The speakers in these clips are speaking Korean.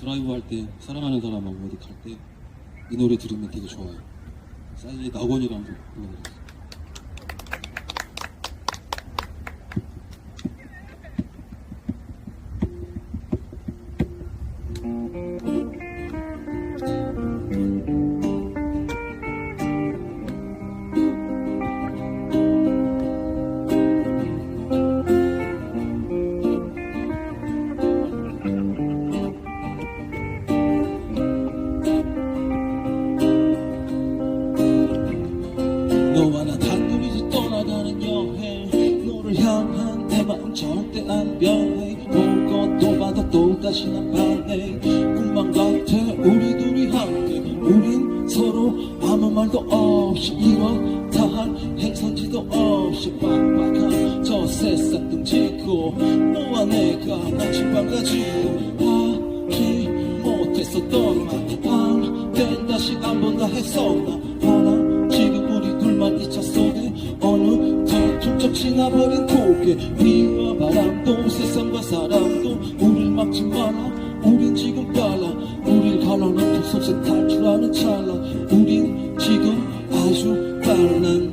드라이브 할 때 사랑하는 사람하고 어디 갈 때 이 노래 들으면 되게 좋아요. 사이의 낙원이라는 곡 불러드렸어요. 자신은 반해 꿈만 같아. 우리 둘이 함께 우린 서로 아무 말도 없이 이렇다 한 행선지도 없이 빡빡한 저 세상 등지고 너와 내가 나침반가지고 하기 못했었던 말안된 다시 안 본다 했었나 하나. 지금 우리 둘만 이 차 속에 어느 틈쩍 지나버린 고개. 비와 바람도 세상과 사람도 막지 마라. 우린 지금 달라. 우린 가난한 턱 속세 탈출하는 찰나. 우린 지금 아주 빠른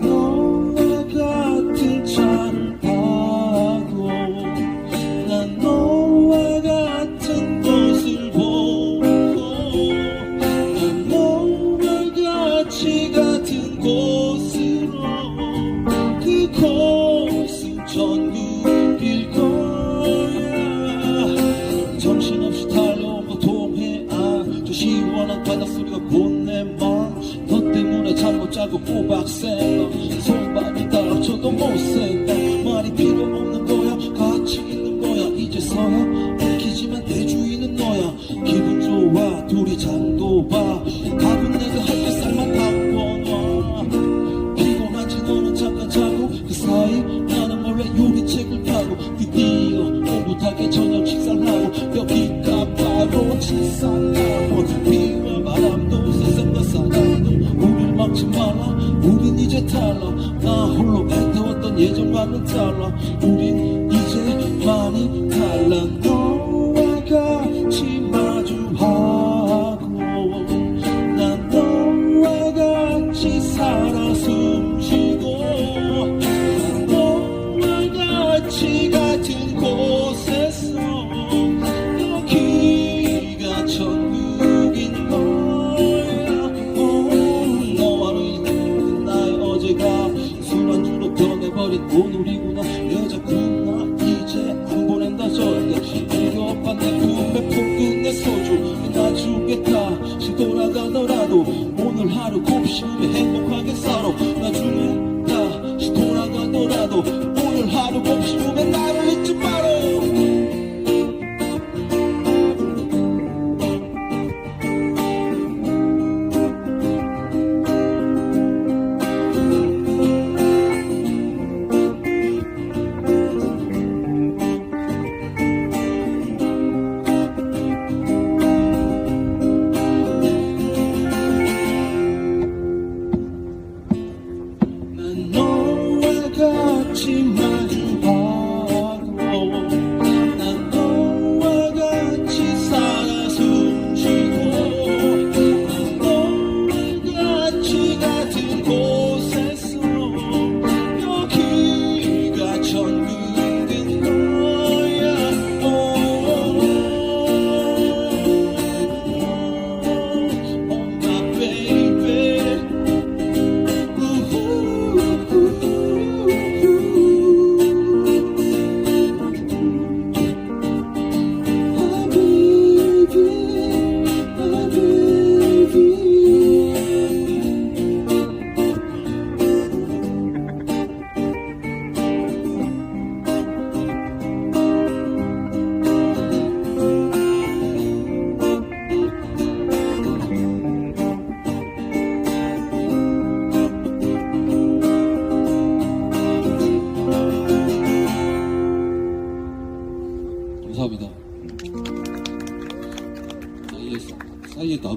চলো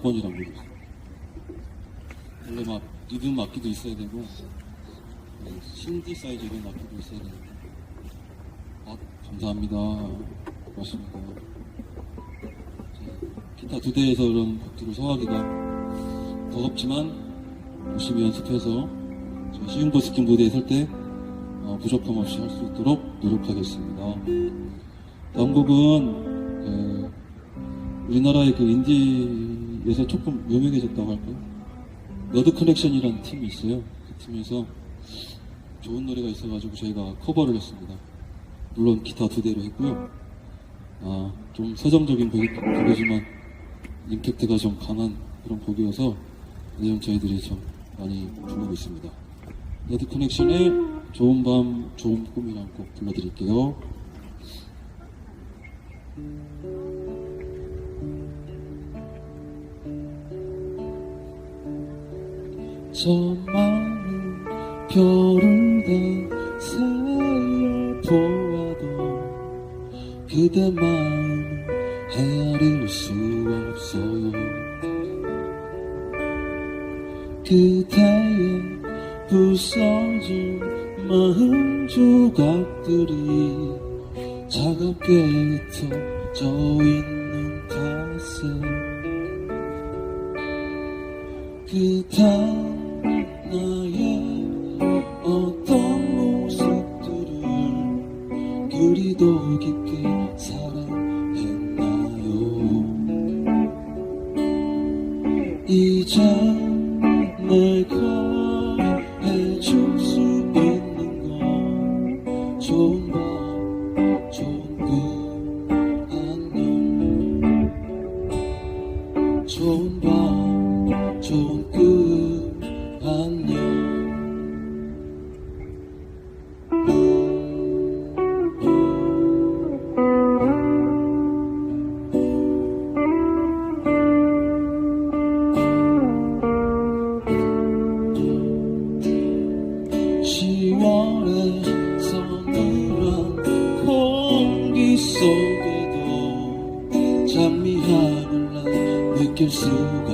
낙원이라고. 원래 막 리듬 악기도 있어야 되고 네, 신디사이저 이런 악기도 있어야 되는데. 아 감사합니다. 고맙습니다. 기타 두 대에서 이런 곡들을 소화하기가 버겁지만 열심히 연습해서 시윤버스킹 무대에 설때 어, 부족함 없이 할 수 있도록 노력하겠습니다. 다음 곡은 네, 우리나라의 그 인디 에서 조금 유명해졌다고 할까요? 너드 커넥션이라는 팀이 있어요. 그 팀에서 좋은 노래가 있어가지고 저희가 커버를 했습니다. 물론 기타 두 대로 했고요. 아, 좀 서정적인 곡이- 곡이지만 임팩트가 좀 강한 그런 곡이어서 요즘 저희들이 좀 많이 부르고 있습니다. 너드 커넥션의 좋은 밤, 좋은 꿈이라는 곡 불러드릴게요. 저 별을 다 새어 보아도 그대 마음 헤아릴 수 없어요. 그대의 부서진 마음 조각들이 차갑게 흩어져 있는 탓에 그대 나의 어떤 모습들을 그리도 깊게 사랑했나요? 이제 속에도